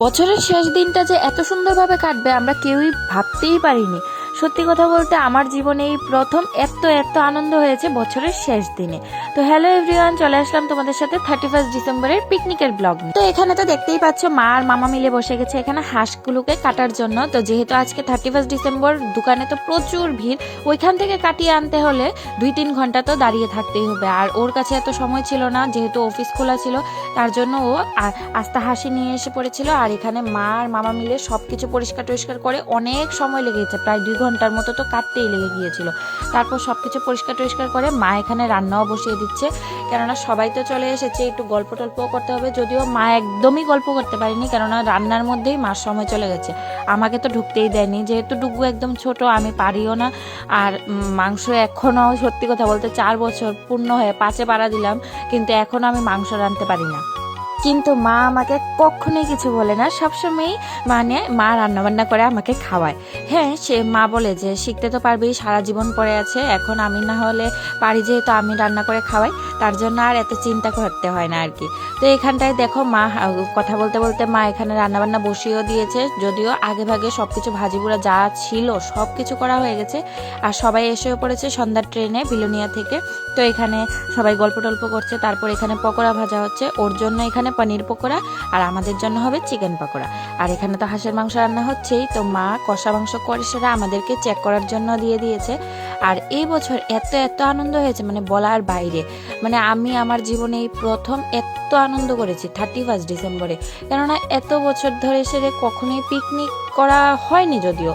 বছরের শেষ দিনটা যে এত সুন্দরভাবে কাটবে আমরা কেউই ভাবতেই পারিনি। সত্যি কথা বলতে আমার জীবনে এই প্রথম এত এত আনন্দ হয়েছে বছরের শেষ দিনে। তো হ্যালো এভরিওয়ান চলে আসলাম তোমাদের সাথে থার্টি ফার্স্ট ডিসেম্বরের পিকনিকের ব্লগ তো এখানে তো দেখতেই পাচ্ছ, মা আর মামা মিলে বসে গেছে এখানে হাঁসগুলোকে কাটার জন্য। তো যেহেতু আজকে থার্টি ফার্স্ট ডিসেম্বর, দোকানে তো প্রচুর ভিড়, ওইখান থেকে কাটিয়ে আনতে হলে দুই তিন ঘণ্টা তো দাঁড়িয়ে থাকতেই হবে। আর ওর কাছে এত সময় ছিল না, যেহেতু অফিস খোলা ছিল, তার জন্য ও আস্তা হাসি নিয়ে এসে পড়েছিল। আর এখানে মা আর মামা মিলে সব কিছু পরিষ্কার টরিষ্কার করে অনেক সময় লেগেছে, প্রায় দুই ঘণ্টার মতো তো কাটতেই লেগে গিয়েছিল। তারপর সব কিছু পরিষ্কার টরিষ্কার করে মা এখানে রান্নাও বসিয়ে দিচ্ছে। কেননা সবাই তো চলে এসেছে, একটু গল্প টল্পও করতে হবে। যদিও মা একদমই গল্প করতে পারেনি, কেননা রান্নার মধ্যেই মার সময় চলে গেছে। আমাকে তো ঢুকতেই দেয়নি, যেহেতু ডুগু একদম ছোট, আমি পারিও না। আর মাংস এখনও সত্যি কথা বলতে চার বছর পূর্ণ হয়ে, পাঁচে পাড়া দিলাম, কিন্তু এখনও আমি মাংস রাঁধতে পারি না। কিন্তু মা আমাকে কখনোই কিছু বলে না। সবসময়ই মানে মা রান্না বান্না করে আমাকে খাওয়ায়। হ্যাঁ সে মা বলে যে, শিখতে তো পারবেই সারা জীবন পড়ে আছে, এখন আমি না হলে পারি যেহেতু আমি রান্না করে খাওয়াই, তার জন্য আর এত চিন্তা করতে হয় না আর কি। তো এখানটায় দেখো মা কথা বলতে বলতে মা এখানে রান্না বান্না বসিয়েও দিয়েছে। যদিও আগে ভাগে সব কিছু ভাজিগুলো যা ছিল সব কিছু করা হয়ে গেছে। আর সবাই এসেও পড়েছে সন্ধ্যার ট্রেনে বিলোনিয়া থেকে। তো এখানে সবাই গল্প টল্প করছে। তারপর এখানে পকোড়া ভাজা হচ্ছে। ওর জন্য এখানে পনির পকোড়া আর আমাদের জন্য হবে চিকেন পকোড়া। আর এখানে তো হাঁসের মাংস রান্না হচ্ছেই। তো মা কষা মাংস করে সেটা আমাদেরকে চেক করার জন্য দিয়ে দিয়েছে। আর এই বছর এত এত আনন্দ হয়েছে মানে বলার বাইরে। মানে আমি আমার জীবনে এই প্রথম এত আনন্দ করেছি থার্টি ফার্স্ট ডিসেম্বরে কেননা এত বছর ধরে সে কখনোই পিকনিক করা হয়নি যদিও।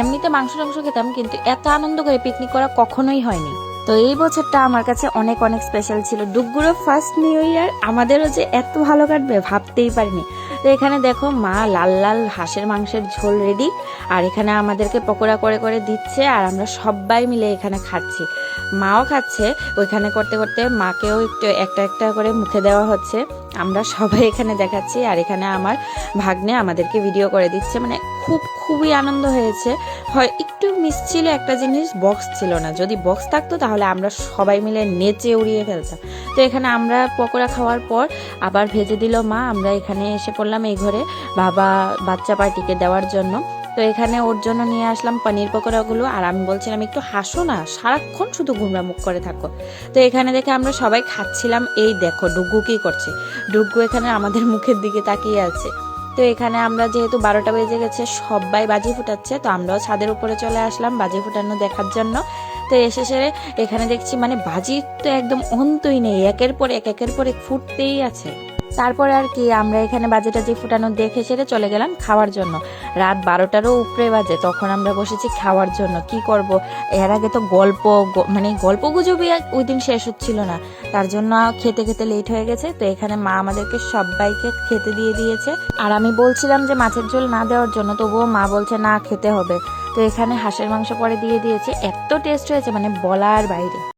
এমনিতে মাংস টাংস খেতাম, কিন্তু এত আনন্দ করে পিকনিক করা কখনোই হয়নি। তো এই বছরটা আমার কাছে অনেক অনেক স্পেশাল ছিল। ডুগুরো ফার্স্ট নিউ ইয়ার আমাদেরও যে এত ভালো কাটবে ভাবতেই পারিনি। তো এখানে দেখো মা লাল লাল হাঁসের মাংসের ঝোল রেডি আর এখানে আমাদেরকে পকোড়া করে করে দিচ্ছে, আর আমরা সবাই মিলে এখানে খাচ্ছি। মাও খাচ্ছে, ওইখানে করতে করতে মাকেও একটু একটা একটা করে মুখে দেওয়া হচ্ছে। আমরা সবাই এখানে দেখাচ্ছি আর এখানে আমার ভাগ্নে আমাদেরকে ভিডিও করে দিচ্ছে। মানে খুব, খুবই আনন্দ হয়েছে। হয় একটু মিস ছিল একটা জিনিস বক্স ছিল না। যদি বক্স থাকতো তাহলে আমরা সবাই মিলে নেচে উড়িয়ে ফেলতাম। তো এখানে আমরা পকোড়া খাওয়ার পর আবার ভেজে দিল মা। আমরা এখানে এসে পড়লাম এই ঘরে বাবা বাচ্চা পার্টিকে দেওয়ার জন্য। তো এখানে ওর জন্য নিয়ে আসলাম পনির পকোড়াগুলো, আর আমি বলছিলাম একটু হাসো না, সারাক্ষণ শুধু ঘুমরা মুখ করে থাকো। তো এখানে দেখে আমরা সবাই খাচ্ছিলাম, এই দেখো ডুগু কি করছে? ডুগু এখানে আমাদের মুখের দিকে তাকিয়ে আছে। তো এখানে আমরা যেহেতু বারোটা বেজে গেছে, সবাই বাজি ফুটাচ্ছে, তো আমরাও ছাদের উপরে চলে আসলাম বাজি ফুটানো দেখার জন্য। তো এসে সেরে এখানে দেখছি মানে বাজি তো একদম অন্তই নেই, একের পর এক, একের পর এক ফুটতেই আছে। তারপরে আর কি, আমরা এখানে বাজে টাজি ফুটানো দেখে সেরে চলে গেলাম খাওয়ার জন্য। রাত বারোটারও উপরে বাজে, তখন আমরা বসেছি খাওয়ার জন্য। কি করব? এর আগে তো গল্প মানে গল্প গুজবই ওই দিন শেষ হচ্ছিল না। তার জন্য খেতে খেতে লেট হয়ে গেছে। তো এখানে মা আমাদেরকে সবাইকে খেতে দিয়ে দিয়েছে। আর আমি বলছিলাম যে মাছের ঝোল না দেওয়ার জন্য, তবুও মা বলছে না, খেতে হবে। তো এখানে হাঁসের মাংস পরে দিয়ে দিয়েছে। এত টেস্ট হয়েছে মানে বলার বাইরে।